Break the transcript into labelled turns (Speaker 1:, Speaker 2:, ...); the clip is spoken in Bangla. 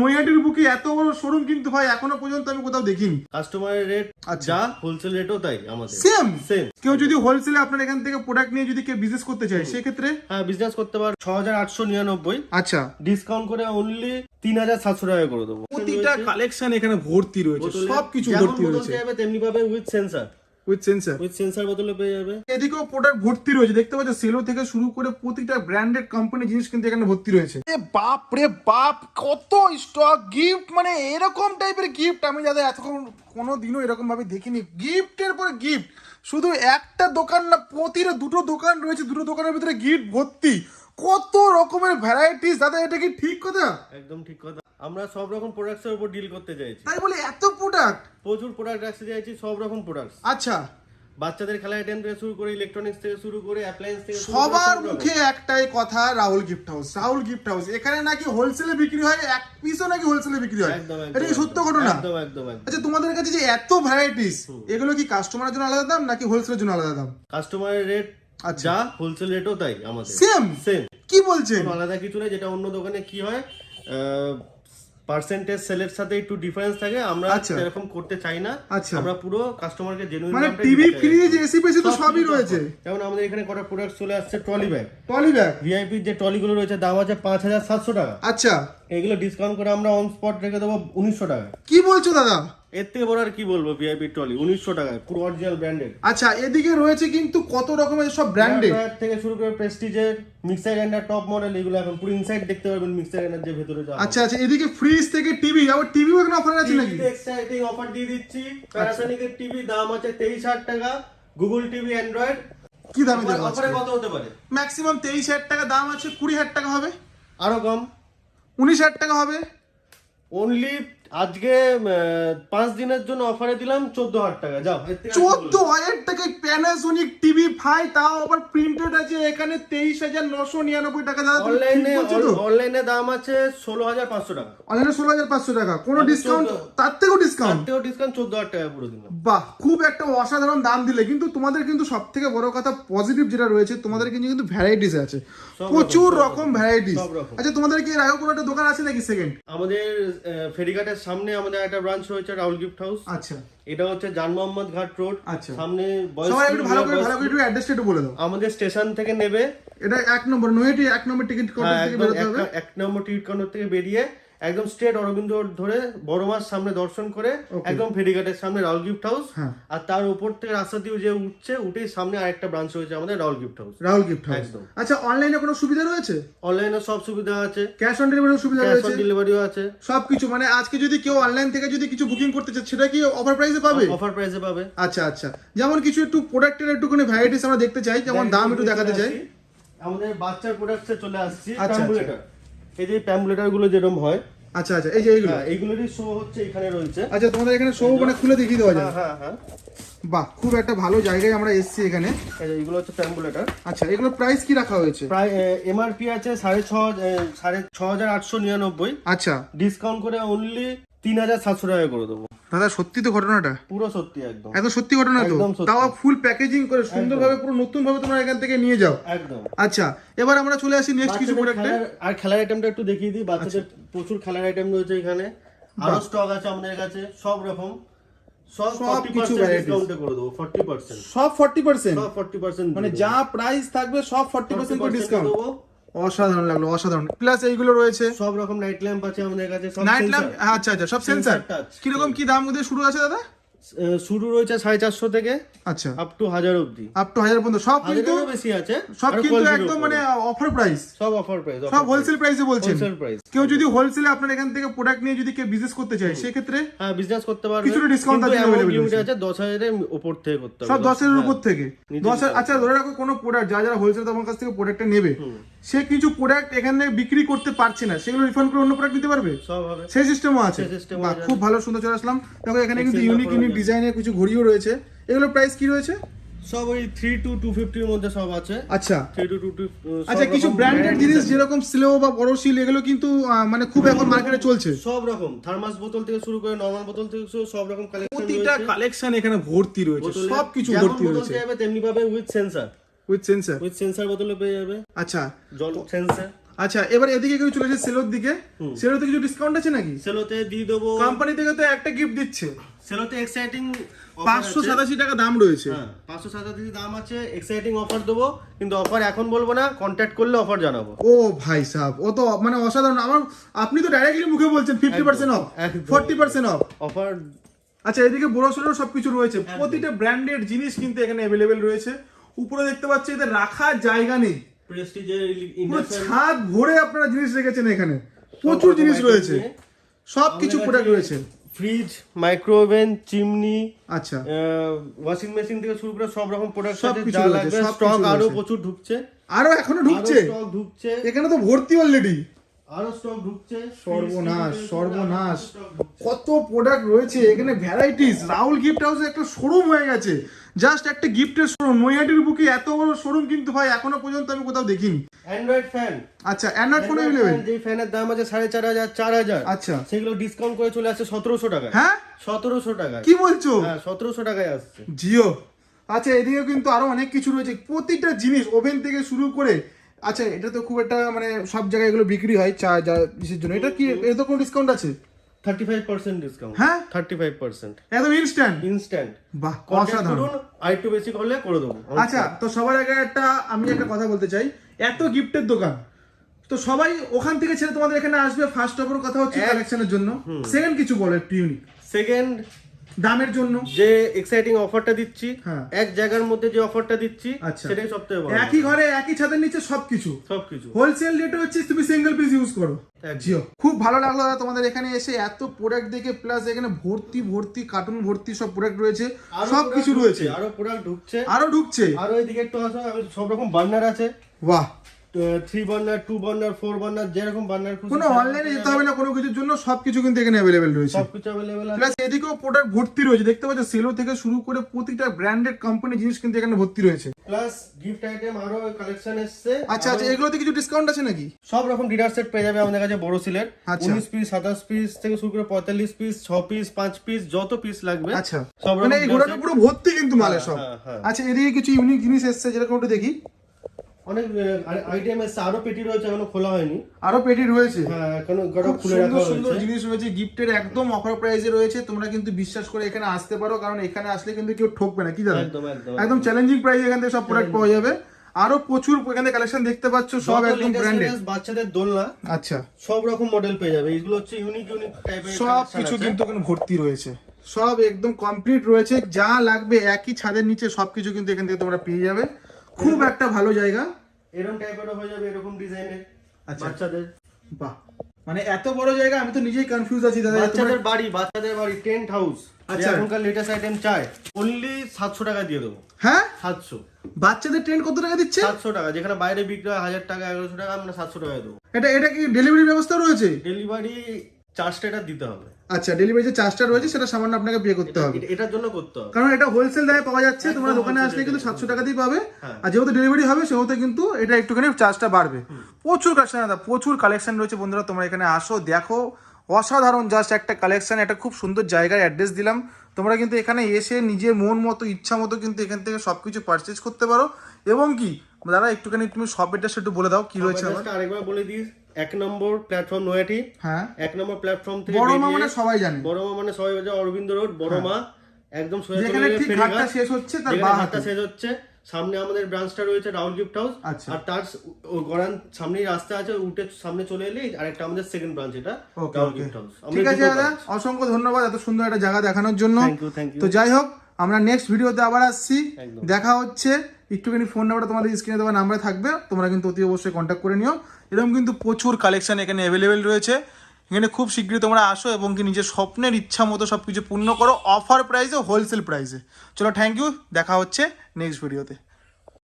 Speaker 1: নৈহাটির বুকে এত বড় শোরুম কিন্তু ভাই এখনও পর্যন্ত আমি কোথাও দেখিনি।
Speaker 2: কাস্টমারের রেট
Speaker 1: আচ্ছা।
Speaker 2: যা হোলসেল রেটও তাই আমাদের।
Speaker 1: সেম
Speaker 2: সেম
Speaker 1: কেউ যদি হোলসেলে আপনার এখান থেকে প্রোডাক্ট নিয়ে যদি কেউ বিজনেস করতে চায় সেক্ষেত্রে?
Speaker 2: হ্যাঁ বিজনেস করতে পার। ছ হাজার আটশো নিরানব্বই।
Speaker 1: আচ্ছা।
Speaker 2: ডিসকাউন্ট করে অনলি তিন হাজার সাতশো টাকা করে দেবো।
Speaker 1: প্রতিটা কালেকশন এখানে ভর্তি রয়েছে সবকিছু ভর্তি রয়েছে।
Speaker 2: তেমনি পাবে with sensor
Speaker 1: with sensor
Speaker 2: with sensor বোতলে পেয়ে যাবে।
Speaker 1: এদিকেও প্রোডাক্ট ভর্তি রয়েছে। দেখতে পাচ্ছ সেলো থেকে শুরু করে প্রতিটা ব্র্যান্ডেড কোম্পানি জিনিস কিন্তু এখানে ভর্তি রয়েছে। এ বাপ রে বাপ কত স্টক গিফট মানে এরকম টাইপের গিফট আমি যাদের এতক্ষণ কোনো দিনও এরকম ভাবে দেখিনি গিফটের পরে গিফট শুধু একটা দোকান না প্রতিটা দুটো দোকান রয়েছে দুটো দোকানের ভিতরে গিফট ভর্তি। কত রকমের ভ্যারাইটিস দাদা এটা কি ঠিক কথা?
Speaker 2: একদম ঠিক কথা। আমরা সব রকম প্রোডাক্টস এর উপর ডিল করতে চাইছি।
Speaker 1: তাই বলে এত প্রোডাক্ট
Speaker 2: প্রচুর প্রোডাক্ট রাখতে চাইছি সব রকম প্রোডাক্টস
Speaker 1: আচ্ছা।
Speaker 2: বাচ্চাদের খেলা আইটেম থেকে শুরু করে ইলেকট্রনিক্স থেকে শুরু করে অ্যাপ্লায়েন্স থেকে
Speaker 1: সবার মুখে একটাই কথা Rahul gift house Rahul gift house এখানে নাকি হোলসেলে বিক্রি হয় এক পিসও নাকি হোলসেলে বিক্রি হয়? এটা কি সত্য ঘটনা?
Speaker 2: একদম একদম একদম।
Speaker 1: আচ্ছা তোমাদের কাছে যে এত ভ্যারাইটিস এগুলো কি কাস্টমারের জন্য আলাদা দাম নাকি হোলসেলের জন্য আলাদা দাম?
Speaker 2: কাস্টমারের রেট
Speaker 1: আচ্ছা।
Speaker 2: হোলসেল রেটও তাই আমাদের।
Speaker 1: সেম
Speaker 2: সেম
Speaker 1: কি বলছেন?
Speaker 2: আলাদা কিছু নেই যেটা অন্য দোকানে কি হয় পার্সেন্টেজ সেলের সাথে একটু ডিফারেন্স থাকে আমরা
Speaker 1: আচ্ছা।
Speaker 2: এরকম করতে চাই না।
Speaker 1: আচ্ছা।
Speaker 2: আমরা পুরো কাস্টমারকে জেনুইন
Speaker 1: মানে টিভি ফ্রিজ এসি পেসি তো সবই রয়েছে।
Speaker 2: যেমন আমাদের এখানে কটা প্রোডাক্ট চলে আসছে ট্রলি ব্যাগ
Speaker 1: ট্রলি ব্যাগ
Speaker 2: ভিআইপির যে ট্রলিগুলো রয়েছে দাম আছে পাঁচ হাজার সাতশো টাকা।
Speaker 1: আচ্ছা।
Speaker 2: এগুলো ডিসকাউন্ট করে আমরা অন স্পট রেখে দেবো উনিশশো টাকা
Speaker 1: কি বলছো দাদা?
Speaker 2: এর থেকে বড় আর কি বলব ভিআইপি ট্রলি উনিশশো টাকায় পুরো অরিজিনাল ব্র্যান্ডেড
Speaker 1: আচ্ছা এদিকে রয়েছে কিন্তু কত রকমের সব ব্র্যান্ডেড
Speaker 2: থেকে শুরু করে প্রেস্টিজের মিক্সার গ্রাইন্ডার টপ মডেল এগুলো এখন পুরো ইনসাইড দেখতে পারবেন মিক্সার গ্রাইন্ডার যে ভেতরে যাওয়া
Speaker 1: আচ্ছা আচ্ছা এদিকে ফ্রিজ থেকে টিভি আবার টিভিও এখানে অফার আছে নাকি?
Speaker 2: এক্সাইটিং অফার দিয়ে দিচ্ছি। প্যানাসোনিকের টিভি দাম আছে তেইশ হাজার টাকা। গুগল টিভি অ্যান্ড্রয়েড
Speaker 1: কি দামে দেবো
Speaker 2: অফারে কত হতে পারে?
Speaker 1: ম্যাক্সিমাম তেইশ হাজার টাকা দাম আছে কুড়ি হাজার টাকা হবে।
Speaker 2: আরও কম।
Speaker 1: উনিশ হাজার টাকা হবে।
Speaker 2: অনলি আজকে পাঁচ দিনের জন্য অফারে দিলাম চোদ্দ হাজার টাকা। যাও এর
Speaker 1: চোদ্দ হাজার টাকায় প্যানাসোনিক টিভি ফাই তাও আবার প্রিন্টেড আছে এখানে তেইশ হাজার নশো নিরানব্বই টাকা দাদা
Speaker 2: অনলাইনে অনলাইনে দাম আছে ষোলো হাজার পাঁচশো টাকা।
Speaker 1: অনলাইনে ষোলো হাজার পাঁচশো টাকা কোনো ডিসকাউন্ট তার থেকেও ডিসকাউন্ট
Speaker 2: থেকেও ডিসকাউন্ট চোদ্দ হাজার টাকা পুরো দিলাম।
Speaker 1: বাহ খুব একটা অসাধারণ দাম দিলে কিন্তু তোমাদের কিন্তু সব থেকে বড় কথা পজিটিভ যেটা রয়েছে তোমাদের কিন্তু কিন্তু ভ্যারাইটিস আছে। প্রচুর
Speaker 2: রকম,
Speaker 1: ভ্যারাইটিস আচ্ছা তোমাদের কি রায়ও কোনো একটা দোকান আছে নাকি সেকেন্ড
Speaker 2: আমাদের আহ, সামনে আমাদের একটা ব্রাঞ্চ রয়েছে রাহুল গিফট হাউস
Speaker 1: আচ্ছা।
Speaker 2: এটা হচ্ছে জান মোহাম্মদ ঘাট রোড
Speaker 1: আচ্ছা।
Speaker 2: সামনে
Speaker 1: সবাই একটু ভালো করে ভালো করে একটু অ্যাড্রেসটা একটু বলে দাও।
Speaker 2: আমাদের স্টেশন থেকে নেবে।
Speaker 1: এটা এক নম্বর নয়টি এক নম্বর টিকিট
Speaker 2: হ্যাঁ,
Speaker 1: কাউন্টার থেকে বেরোতে হবে।
Speaker 2: এক নম্বর টিকিট কাউন্টার থেকে বেরিয়ে একদম স্ট্রেট অরবিন্দ ধরে বড় মাস সামনে দর্শন করে একদম ফেরিঘাটের সামনে রাহুল গিফট হাউস। আর তার উপর থেকে রাস্তা দিয়ে যে উঠছে উঠেই সামনে আরেকটা ব্রাঞ্চ রয়েছে আমাদের Rahul gift house
Speaker 1: Rahul gift house
Speaker 2: একদম।
Speaker 1: আচ্ছা অনলাইনে কোনো সুবিধা রয়েছে?
Speaker 2: অনলাইনে সব সুবিধা আছে।
Speaker 1: ক্যাশ অন ডেলিভারির সুবিধা
Speaker 2: ক্যাশ অন ডেলিভারিও আছে।
Speaker 1: সবকিছু মানে আজকে যদি কেউ অনলাইন থেকে যদি কিছু বুকিং করতে চায় সেটা কি অফার প্রাইসে পাবে?
Speaker 2: অফার প্রাইসে পাবে।
Speaker 1: আচ্ছা আচ্ছা। যেমন কিছু একটু প্রোডাক্টের একটুখানি ভ্যারাইটিস আমরা দেখতে চাই যেমন দাম একটু দেখাতে চাই।
Speaker 2: আমাদের বাচ্চার প্রোডাক্টে চলে আসছি
Speaker 1: আচ্ছা,
Speaker 2: প্যাম্বুলেটার এই যে প্যাম্বুলেটারগুলো যেরকম হয়
Speaker 1: আচ্ছা আচ্ছা এই যে এইগুলো।
Speaker 2: হ্যাঁ এইগুলোরই শো হচ্ছে এখানে রয়েছে।
Speaker 1: আচ্ছা তোমাদের এখানে শো মানে খুলে দেখিয়ে দেওয়া যায়?
Speaker 2: হ্যাঁ হ্যাঁ হ্যাঁ।
Speaker 1: বাহ খুব একটা ভালো জায়গায় আমরা এসেছি এখানে।
Speaker 2: এগুলো হচ্ছে প্যাম্বুলেটার
Speaker 1: আচ্ছা এগুলো প্রাইস কি রাখা হয়েছে?
Speaker 2: প্রায় এমআরপি আছে সাড়ে ছ সাড়ে ছ হাজার আটশো নিরানব্বই।
Speaker 1: আচ্ছা।
Speaker 2: ডিসকাউন্ট করে অনলি তিন হাজার সাতশো টাকা করে দেবো।
Speaker 1: দাদা সত্যি তো ঘটনাটা?
Speaker 2: পুরো সত্যি একদম।
Speaker 1: একদম সত্যি ঘটনা তো? তাও ফুল প্যাকেজিং করে সুন্দরভাবে পুরো নতুন ভাবে তোমরা এখান থেকে নিয়ে যাও।
Speaker 2: একদম।
Speaker 1: আচ্ছা এবার আমরা চলে আসি নেক্সট কিছু প্রোডাক্টে
Speaker 2: আর খেলার আইটেমটা একটু দেখিয়ে দিই। বাচ্চাদের প্রচুর খেলার আইটেম রয়েছে এখানে। আরও স্টক আছে আমাদের কাছে সব রকম। সব
Speaker 1: কিছু
Speaker 2: ডিসকাউন্টে করে দেবো ফর্টি পার্সেন্ট
Speaker 1: সব ফর্টি পার্সেন্ট
Speaker 2: সব ফর্টি পার্সেন্ট
Speaker 1: মানে যা প্রাইস থাকবে সব ফর্টি পার্সেন্ট করে ডিসকাউন্ট
Speaker 2: দেবো।
Speaker 1: অসাধারণ লাগল অসাধারণ। প্লাস এইগুলো রয়েছে।
Speaker 2: সব রকম লাইট ল্যাম্প আছে আমাদের কাছে সব
Speaker 1: নাইট ল্যাম্প আচ্ছা আচ্ছা সব সেন্সার কীরকম কি দাম ওদের শুরু আছে দাদা?
Speaker 2: শুরু রয়েছে সাড়ে চারশো থেকে
Speaker 1: আচ্ছা।
Speaker 2: আপ টু হাজার
Speaker 1: আপ টু হাজার পর্যন্ত। সব কিন্তু
Speaker 2: বেশি আছে
Speaker 1: সব কিন্তু একদম মানে অফার প্রাইস
Speaker 2: সব অফার প্রাইস
Speaker 1: সব হোলসেল প্রাইসে বলছেন।
Speaker 2: হোলসেল প্রাইস
Speaker 1: কেউ যদি হোলসেলে আপনার এখান থেকে প্রোডাক্ট নিয়ে যদি কেউ বিজনেস করতে চায় সেক্ষেত্রে
Speaker 2: হ্যাঁ বিজনেস করতে পারবে।
Speaker 1: কিছুটা
Speaker 2: কিন্তু
Speaker 1: আছে available
Speaker 2: আছে দশ হাজারের উপর থেকে করতে হবে
Speaker 1: সব দশের
Speaker 2: হ্যাঁ।
Speaker 1: উপর থেকে। আচ্ছা ধরে রাখো কোনো প্রোডাক্ট যারা যারা হোলসেল তোমার কাছ থেকে প্রোডাক্টটা নেবে সে কিছু প্রোডাক্ট এখানে বিক্রি করতে পারছে না সেগুলো রিফান্ড করে অন্য প্রোডাক্ট নিতে পারবে?
Speaker 2: সব হবে।
Speaker 1: সেই সিস্টেমও আছে।
Speaker 2: সেই।
Speaker 1: খুব ভালো সুন্দর চলে আসলাম। দেখো এখানে কিন্তু ইউনিক
Speaker 2: offer
Speaker 1: ইউনিক ডিজাইনের কিছু ঘড়িও রয়েছে। এগুলো প্রাইস কি রয়েছে?
Speaker 2: সব ওই থ্রি টু টু ফিফটির মধ্যে সব আছে।
Speaker 1: আচ্ছা।
Speaker 2: থ্রি টু টু
Speaker 1: আচ্ছা কিছু ব্র্যান্ডেড জিনিস যেরকম স্লো বা বড় এগুলো কিন্তু মানে খুব এখন মার্কেটে চলছে।
Speaker 2: সব রকম। থার্মাস বোতল থেকে শুরু করে নরমাল বোতল থেকে শুরু সব রকম কালেকশন
Speaker 1: প্রতিটা কালেকশন এখানে ভর্তি রয়েছে। সব কিছু ভর্তি রয়েছে।
Speaker 2: তেমনি পাবে with sensor
Speaker 1: with sensor
Speaker 2: with sensor বোতলে পেয়ে যাবে।
Speaker 1: আচ্ছা।
Speaker 2: জল সেন্সার
Speaker 1: আচ্ছা এবার এদিকে কেউ চলে যাচ্ছে সেলোর দিকে। সেলোতে কিছু ডিসকাউন্ট আছে নাকি?
Speaker 2: সেলোতে দিয়ে দেবো।
Speaker 1: কোম্পানি থেকে তো একটা গিফট দিচ্ছে।
Speaker 2: সেলোতে এক্সাইটিং
Speaker 1: পাঁচশো সাতাশি টাকা দাম রয়েছে।
Speaker 2: হ্যাঁ পাঁচশো সাতাশি দাম আছে এক্সাইটিং অফার দেবো। কিন্তু অফার এখন বলব না কন্ট্যাক্ট করলে অফার জানাব।
Speaker 1: ও ভাই সাহেব ও তো মানে অসাধারণ। আমার আপনি তো ডাইরেক্টলি মুখে বলছেন fifty percent off. Forty percent off
Speaker 2: offer
Speaker 1: আচ্ছা এদিকে বড় সড়ো সবকিছু রয়েছে। প্রতিটা ব্র্যান্ডেড জিনিস কিন্তু এখানে অ্যাভেলেবেল রয়েছে। উপরে দেখতে পাচ্ছি এদের রাখার জায়গা নেই।
Speaker 2: প্রেস্টিজের
Speaker 1: পুরো ছাদ ভরে আপনারা জিনিস রেখেছেন এখানে। প্রচুর জিনিস রয়েছে। সব কিছু প্রোডাক্ট রয়েছে।
Speaker 2: ফ্রিজ মাইক্রোওভেন চিমনি
Speaker 1: আচ্ছা।
Speaker 2: ওয়াশিং মেশিন থেকে শুরু করে সব রকম প্রোডাক্ট
Speaker 1: সব কিছু
Speaker 2: লাগবে স্টক
Speaker 1: আরও
Speaker 2: প্রচুর ঢুকছে।
Speaker 1: আরও এখনও ঢুকছে?
Speaker 2: স্টক ঢুকছে।
Speaker 1: এখানে তো ভর্তি অলরেডি
Speaker 2: আরও স্টক ঢুকছে
Speaker 1: সর্বনাশ সর্বনাশ। কত প্রোডাক্ট রয়েছে এখানে ভ্যারাইটিস রাহুল গিফট হাউসে একটা শোরুম হয়ে গেছে। জাস্ট একটা গিফটের শোরুম নৈহাটির বুকে এত বড় শোরুম কিন্তু ভাই এখনও পর্যন্ত আমি কোথাও দেখিনি।
Speaker 2: অ্যান্ড্রয়েড ফ্যান
Speaker 1: আচ্ছা অ্যান্ড্রয়েড ফোন
Speaker 2: যে ফ্যানের দাম আছে সাড়ে চার হাজার চার হাজার।
Speaker 1: আচ্ছা।
Speaker 2: সেগুলো ডিসকাউন্ট করে চলে আসছে সতেরোশো টাকায়।
Speaker 1: হ্যাঁ?
Speaker 2: সতেরোশো টাকায়।
Speaker 1: কি বলছো?
Speaker 2: হ্যাঁ টাকায় আসছে।
Speaker 1: জিও। আচ্ছা এদিকে কিন্তু আরও অনেক কিছু রয়েছে। প্রতিটা জিনিস ওভেন থেকে শুরু করে আচ্ছা এটা তো খুব একটা মানে সব জায়গায় এগুলো বিক্রি হয় চা যা ইসের জন্য। এটা কি এর তো কোনো ডিসকাউন্ট আছে?
Speaker 2: থার্টি ফাইভ পার্সেন্ট ডিসকাউন্ট
Speaker 1: হ্যাঁ?
Speaker 2: থার্টি ফাইভ পার্সেন্ট
Speaker 1: একদম ইনস্ট্যান্ট
Speaker 2: ইনস্ট্যান্ট
Speaker 1: বাহ অসাধারণ।
Speaker 2: আর একটু বেশি করলে করে দেবো।
Speaker 1: আচ্ছা তো সবার আগে একটা আমি একটা কথা বলতে চাই। এত গিফটের দোকান। তো সবাই ওখান থেকে ছেড়ে তোমাদের এখানে আসবে। ফার্স্ট অফ কথা হচ্ছে কালেকশনের জন্য। সেকেন্ড কিছু বলো একটু ইউনিক
Speaker 2: সেকেন্ড
Speaker 1: দামের জন্য?
Speaker 2: যে এক্সাইটিং অফারটা দিচ্ছি
Speaker 1: হ্যাঁ।
Speaker 2: এক জায়গার মধ্যে যে অফারটা দিচ্ছি
Speaker 1: আচ্ছা।
Speaker 2: সেটাই সবথেকে বড়
Speaker 1: একই ঘরে একই ছাদের নিচে সবকিছু?
Speaker 2: সবকিছু।
Speaker 1: হোলসেল রেটে হচ্ছে তুমি সিঙ্গেল পিস ইউজ করো। জিও। খুব ভালো লাগল দাদা তোমাদের এখানে এসে এত প্রোডাক্ট দেখে প্লাস এখানে ভর্তি ভর্তি কার্টুন ভর্তি সব প্রোডাক্ট রয়েছে
Speaker 2: আরও
Speaker 1: সব কিছু রয়েছে।
Speaker 2: আরও প্রোডাক্ট ঢুকছে।
Speaker 1: আরও ঢুকছে।
Speaker 2: আরও এদিকে একটু আসো সব রকম বার্নার আছে।
Speaker 1: বাহ।
Speaker 2: Three burner two burner four burner যেরকম বার্নার
Speaker 1: কোনো অনলাইনে যেতে হবে না কোনো কিছুর জন্য সবকিছু কিন্তু এখানে অ্যাভেলেবেল রয়েছে।
Speaker 2: সবকিছু অ্যাভেলেবেল আছে।
Speaker 1: প্লাস এদিকেও প্রোডাক্ট ভর্তি রয়েছে। দেখতে পাচ্ছ সেলো থেকে শুরু করে প্রতিটা ব্র্যান্ডেড কোম্পানি জিনিস কিন্তু এখানে ভর্তি রয়েছে।
Speaker 2: প্লাস গিফট আইটেম আরও কালেকশন এসছে।
Speaker 1: আচ্ছা আচ্ছা এগুলোতে কিছু ডিসকাউন্ট আছে নাকি?
Speaker 2: সব রকম ডিনার সেট পেয়ে যাবে আমাদের কাছে বড় সিলের।
Speaker 1: আচ্ছা।
Speaker 2: উনিশ পিস সাতাশ পিস থেকে শুরু করে পঁয়তাল্লিশ পিস ছ পিস পাঁচ পিস যত পিস লাগবে
Speaker 1: আচ্ছা।
Speaker 2: সব
Speaker 1: মানে এই ঘোড়াটা পুরো ভর্তি কিন্তু মালে সব।
Speaker 2: হ্যাঁ, হ্যাঁ।
Speaker 1: আচ্ছা এদিকে কিছু ইউনিক জিনিস এসছে যেরকম একটু দেখি।
Speaker 2: অনেক আইটেম এসছে। আরও পেটি রয়েছে এখনও খোলা হয়নি।
Speaker 1: আরও পেটি রয়েছে।
Speaker 2: হ্যাঁ
Speaker 1: এখনও
Speaker 2: খুলে রাখা
Speaker 1: সুন্দর জিনিস রয়েছে গিফটের একদম অফার প্রাইসে রয়েছে। তোমরা কিন্তু বিশ্বাস করে এখানে আসতে পারো কারণ এখানে আসলে কিন্তু কেউ ঠকবে না কি দাদা
Speaker 2: একদম একদম
Speaker 1: একদম। চ্যালেঞ্জিং প্রাইস এখান থেকে সব প্রোডাক্ট পাওয়া যাবে। আরও প্রচুর এখানে কালেকশন দেখতে পাচ্ছ সব একদম ব্র্যান্ডেড
Speaker 2: বাচ্চাদের দোলনা
Speaker 1: আচ্ছা।
Speaker 2: সব রকম মডেল পেয়ে যাবে। এগুলো হচ্ছে ইউনিক ইউনিক টাইপের
Speaker 1: সব কিছু কিন্তু এখানে ভর্তি রয়েছে। সব একদম কমপ্লিট রয়েছে। যা লাগবে একই ছাদের নিচে সবকিছু কিন্তু এখান থেকে তোমরা পেয়ে যাবে। খুব একটা ভালো জায়গা।
Speaker 2: এরকম টাইপেরও হয়ে যাবে এরকম ডিজাইনের
Speaker 1: আচ্ছা।
Speaker 2: বাচ্চাদের।
Speaker 1: বাহ। মানে এত বড় জায়গা আমি তো নিজেই কনফিউজ আছি দাদা।
Speaker 2: বাচ্চাদের বাড়ি বাচ্চাদের বাড়ি টেন্ট হাউস
Speaker 1: আচ্ছা।
Speaker 2: এখনকার লেটেস্ট আইটেম চাই অনলি সাতশো টাকা দিয়ে দেবো।
Speaker 1: হ্যাঁ?
Speaker 2: সাতশো।
Speaker 1: বাচ্চাদের ট্রেন কত টাকা দিচ্ছে?
Speaker 2: সাতশো টাকা যেখানে বাইরে বিক্রি হয় হাজার টাকা এগারোশো টাকা আমরা সাতশো টাকায় দেবো।
Speaker 1: এটা এটা কি ডেলিভারি ব্যবস্থা রয়েছে?
Speaker 2: ডেলিভারি চার্জটা এটা দিতে হবে।
Speaker 1: আচ্ছা ডেলিভারি যে চার্জটা রয়েছে সেটা সামান্য আপনাকে পে করতে হবে।
Speaker 2: এটার জন্য করতে হবে।
Speaker 1: কারণ এটা হোলসেল দামে পাওয়া যাচ্ছে তোমরা দোকানে আসলে কিন্তু সাতশো টাকা দিয়ে পাবে।
Speaker 2: হ্যাঁ।
Speaker 1: আর যেহেতু ডেলিভারি হবে সেহেতু কিন্তু এটা একটুখানি চার্জটা বাড়বে। প্রচুর কালেকশন দাদা প্রচুর কালেকশন রয়েছে বন্ধুরা তোমরা এখানে আসো দেখো। অসাধারণ জাস্ট একটা কালেকশন একটা খুব সুন্দর জায়গায় অ্যাড্রেস দিলাম। তোমরা কিন্তু এখানে এসে নিজের মন মতো ইচ্ছা মতো কিন্তু এখান থেকে সব কিছু পারচেজ করতে পারো। এবং কি দাদা একটুখানি তুমি সব অ্যাড্রেস একটু বলে দাও কি রয়েছে
Speaker 2: আরেকবার বলে দিস। এক নম্বর প্ল্যাটফর্ম নয়াটি।
Speaker 1: হ্যাঁ।
Speaker 2: এক নম্বর প্ল্যাটফর্ম থেকে
Speaker 1: বড় মা
Speaker 2: বেরিয়ে-
Speaker 1: মানে সবাই জানে।
Speaker 2: বড় মা মানে সবাই অরবিন্দ রোড বড় মা একদম সোজা
Speaker 1: যেখানে ঠিক ঘাটটা শেষ হচ্ছে তার বাঁ
Speaker 2: ঘাটটা
Speaker 1: হাতে।
Speaker 2: শেষ হচ্ছে সামনে আমাদের ব্রাঞ্চটা রয়েছে রাহুল গিফট হাউস। আর তার গড়ান সামনেই রাস্তা আছে উঠে সামনে চলে এলেই আরেকটা আমাদের সেকেন্ড ব্রাঞ্চ এটা
Speaker 1: ওকে
Speaker 2: গিফট হাউস
Speaker 1: ঠিক আছে দাদা অসংখ্য ধন্যবাদ এত সুন্দর একটা জায়গা দেখানোর জন্য। তো যাই হোক আমরা নেক্সট ভিডিওতে আবার আসছি। দেখা হচ্ছে। একটুখানি ফোন নাম্বারটা তোমাদের স্ক্রিনে দেওয়া নাম্বার থাকবে। তোমরা কিন্তু অতি অবশ্যই কন্ট্যাক্ট করে নিও। এরকম কিন্তু প্রচুর কালেকশন এখানে অ্যাভেলেবেল রয়েছে। এখানে খুব শীঘ্রই তোমরা আসো এবং কি নিজের স্বপ্নের ইচ্ছা মতো সব কিছু পূর্ণ করো। অফার প্রাইসে হোলসেল প্রাইসে চলো থ্যাংক ইউ দেখা হচ্ছে নেক্সট ভিডিওতে